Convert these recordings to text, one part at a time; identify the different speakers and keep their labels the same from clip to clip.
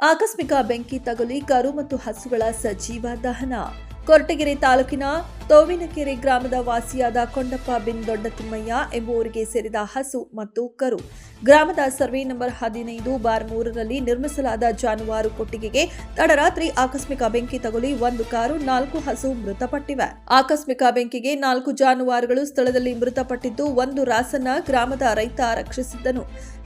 Speaker 1: ಆಕಸ್ಮಿಕ ಬೆಂಕಿ ತಗುಲಿ ಕರು ಮತ್ತು ಹಸುಗಳ ಸಜೀವ ದಹನ. ಕೊರಟಗೆರೆ ತಾಲೂಕಿನ ತೋವಿನಕೆರೆ ಗ್ರಾಮದ ವಾಸಿಯಾದ ಕೊಂಡಪ್ಪ ಬಿನ್ ದೊಡ್ಡತಿಮ್ಮಯ್ಯ ಎಂಬುವರಿಗೆ ಸೇರಿದ ಹಸು ಮತ್ತು ಕರು. ಗ್ರಾಮದ ಸರ್ವೆ ನಂಬರ್ ಹದಿನೈದು, ಬಾರ್ ಮೂರರಲ್ಲಿ ನಿರ್ಮಿಸಲಾದ ಜಾನುವಾರು ಕೊಟ್ಟಿಗೆಗೆ ತಡರಾತ್ರಿ ಆಕಸ್ಮಿಕ ಬೆಂಕಿ ತಗುಲಿ ಒಂದು ಕಾರು, ನಾಲ್ಕು ಹಸು ಮೃತಪಟ್ಟಿವೆ. ಆಕಸ್ಮಿಕ ಬೆಂಕಿಗೆ ನಾಲ್ಕು ಜಾನುವಾರುಗಳು ಸ್ಥಳದಲ್ಲಿ ಮೃತಪಟ್ಟಿದ್ದು, ಒಂದು ರಾಸನ್ನ ಗ್ರಾಮದ ರೈತ ರಕ್ಷಿಸಿದ್ದನು.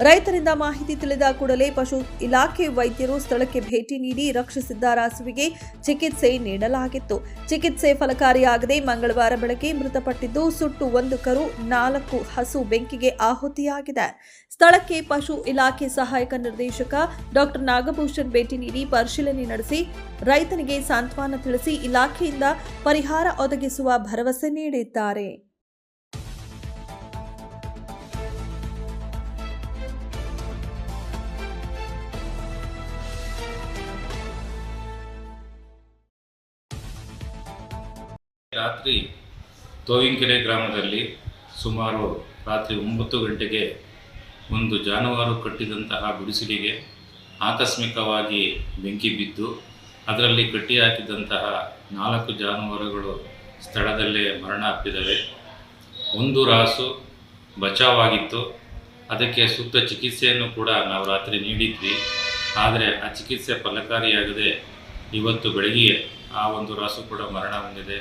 Speaker 1: ರೈತರಿಂದ ಮಾಹಿತಿ ತಿಳಿದ ಕೂಡಲೇ ಪಶು ಇಲಾಖೆ ವೈದ್ಯರು ಸ್ಥಳಕ್ಕೆ ಭೇಟಿ ನೀಡಿ ರಕ್ಷಿಸಿದ್ದ ರಾಸುವಿಗೆ ಚಿಕಿತ್ಸೆ ನೀಡಲಾಗಿತ್ತು. ಚಿಕಿತ್ಸೆ ಫಲಕಾರಿಯಾಗದೆ ಮಂಗಳವಾರ ಬೆಳಗ್ಗೆ ಮೃತಪಟ್ಟಿದ್ದು ಸುಟ್ಟು ಒಂದು ಕರು, ನಾಲ್ಕು ಹಸು ಬೆಂಕಿಗೆ ಆಹುತಿಯಾಗಿದೆ. ಸ್ಥಳಕ್ಕೆ ಪಶು ಇಲಾಖೆ ಸಹಾಯಕ ನಿರ್ದೇಶಕ ಡಾಕ್ಟರ್ ನಾಗಭೂಷಣ್ ಭೇಟಿ ನೀಡಿ ಪರಿಶೀಲನೆ ನಡೆಸಿ ರೈತನಿಗೆ ಸಾಂತ್ವನ ತಿಳಿಸಿ ಇಲಾಖೆಯಿಂದ ಪರಿಹಾರ ಒದಗಿಸುವ ಭರವಸೆ ನೀಡಿದ್ದಾರೆ.
Speaker 2: ರಾತ್ರಿ ತೋವಿಂಕೆರೆ ಗ್ರಾಮದಲ್ಲಿ ಸುಮಾರು ರಾತ್ರಿ ಒಂಬತ್ತು ಗಂಟೆಗೆ ಒಂದು ಜಾನುವಾರು ಕಟ್ಟಿದಂತಹ ಗುಡಿಸಲಿಗೆ ಆಕಸ್ಮಿಕವಾಗಿ ಬೆಂಕಿ ಬಿದ್ದು ಅದರಲ್ಲಿ ಕಟ್ಟಿ ಹಾಕಿದಂತಹ ನಾಲ್ಕು ಜಾನುವಾರುಗಳು ಸ್ಥಳದಲ್ಲೇ ಮರಣ ಅಪ್ಪಿದವೆ ಒಂದು ರಾಸು ಬಚಾವಾಗಿತ್ತು. ಅದಕ್ಕೆ ಸೂಕ್ತ ಚಿಕಿತ್ಸೆಯನ್ನು ಕೂಡ ನಾವು ರಾತ್ರಿ ನೀಡಿದ್ವಿ. ಆದರೆ ಆ ಚಿಕಿತ್ಸೆ ಫಲಕಾರಿಯಾಗದೆ ಇವತ್ತು ಬೆಳಗ್ಗೆ ಆ ಒಂದು ರಾಸು ಕೂಡ ಮರಣ ಹೊಂದಿದೆ.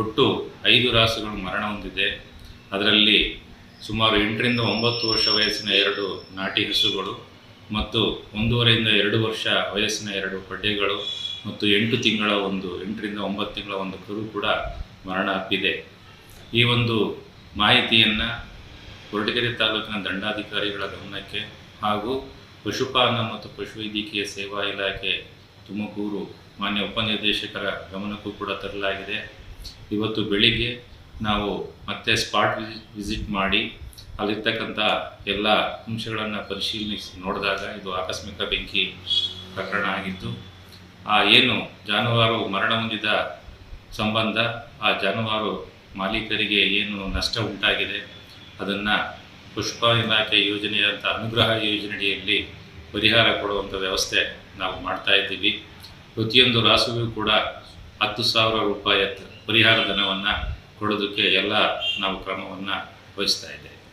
Speaker 2: ಒಟ್ಟು ಐದು ರಾಸುಗಳು ಮರಣ ಹೊಂದಿದೆ. ಅದರಲ್ಲಿ ಸುಮಾರು ಎಂಟರಿಂದ ಒಂಬತ್ತು ವರ್ಷ ವಯಸ್ಸಿನ ಎರಡು ನಾಟಿ ಹಸುಗಳು ಮತ್ತು ಒಂದೂವರೆಯಿಂದ ಎರಡು ವರ್ಷ ವಯಸ್ಸಿನ ಎರಡು ಪಡ್ಡೆಗಳು ಮತ್ತು ಎಂಟು ತಿಂಗಳ ಒಂದು, ಎಂಟರಿಂದ ಒಂಬತ್ತು ತಿಂಗಳ ಒಂದು ಕರು ಕೂಡ ಮರಣ ಅಪ್ಪಿದೆ ಈ ಒಂದು ಮಾಹಿತಿಯನ್ನು ಕೊರಟಗೆರೆ ತಾಲೂಕಿನ ದಂಡಾಧಿಕಾರಿಗಳ ಗಮನಕ್ಕೆ ಹಾಗೂ ಪಶುಪಾಲನಾ ಮತ್ತು ಪಶುವೈದ್ಯಕೀಯ ಸೇವಾ ಇಲಾಖೆ ತುಮಕೂರು ಮಾನ್ಯ ಉಪನಿರ್ದೇಶಕರ ಗಮನಕ್ಕೂ ಕೂಡ ತರಲಾಗಿದೆ. ಇವತ್ತು ಬೆಳಿಗ್ಗೆ ನಾವು ಮತ್ತೆ ಸ್ಪಾಟ್ ವಿಸಿಟ್ ಮಾಡಿ ಅಲ್ಲಿರ್ತಕ್ಕಂಥ ಎಲ್ಲ ಅಂಶಗಳನ್ನು ಪರಿಶೀಲಿಸಿ ನೋಡಿದಾಗ ಇದು ಆಕಸ್ಮಿಕ ಬೆಂಕಿ ಪ್ರಕರಣ ಆಗಿದ್ದು, ಆ ಏನು ಜಾನುವಾರು ಮರಣ ಹೊಂದಿದ ಸಂಬಂಧ, ಆ ಜಾನುವಾರು ಮಾಲೀಕರಿಗೆ ಏನು ನಷ್ಟ ಉಂಟಾಗಿದೆ, ಅದನ್ನು ಪುಷ್ಪ ಇಲಾಖೆ ಯೋಜನೆಯಂಥ ಅನುಗ್ರಹ ಯೋಜನೆಯಡಿಯಲ್ಲಿ ಪರಿಹಾರ ಕೊಡುವಂಥ ವ್ಯವಸ್ಥೆ ನಾವು ಮಾಡ್ತಾ ಇದ್ದೀವಿ. ಪ್ರತಿಯೊಂದು ರಾಸುವಿಗೂ ಕೂಡ ಹತ್ತು ಸಾವಿರ ರೂಪಾಯಿ ಪರಿಹಾರ ಧನವನ್ನು ಕೊಡೋದಕ್ಕೆ ಎಲ್ಲ ನಾವು ಕ್ರಮವನ್ನು ವಹಿಸ್ತಾ ಇದ್ದೇವೆ.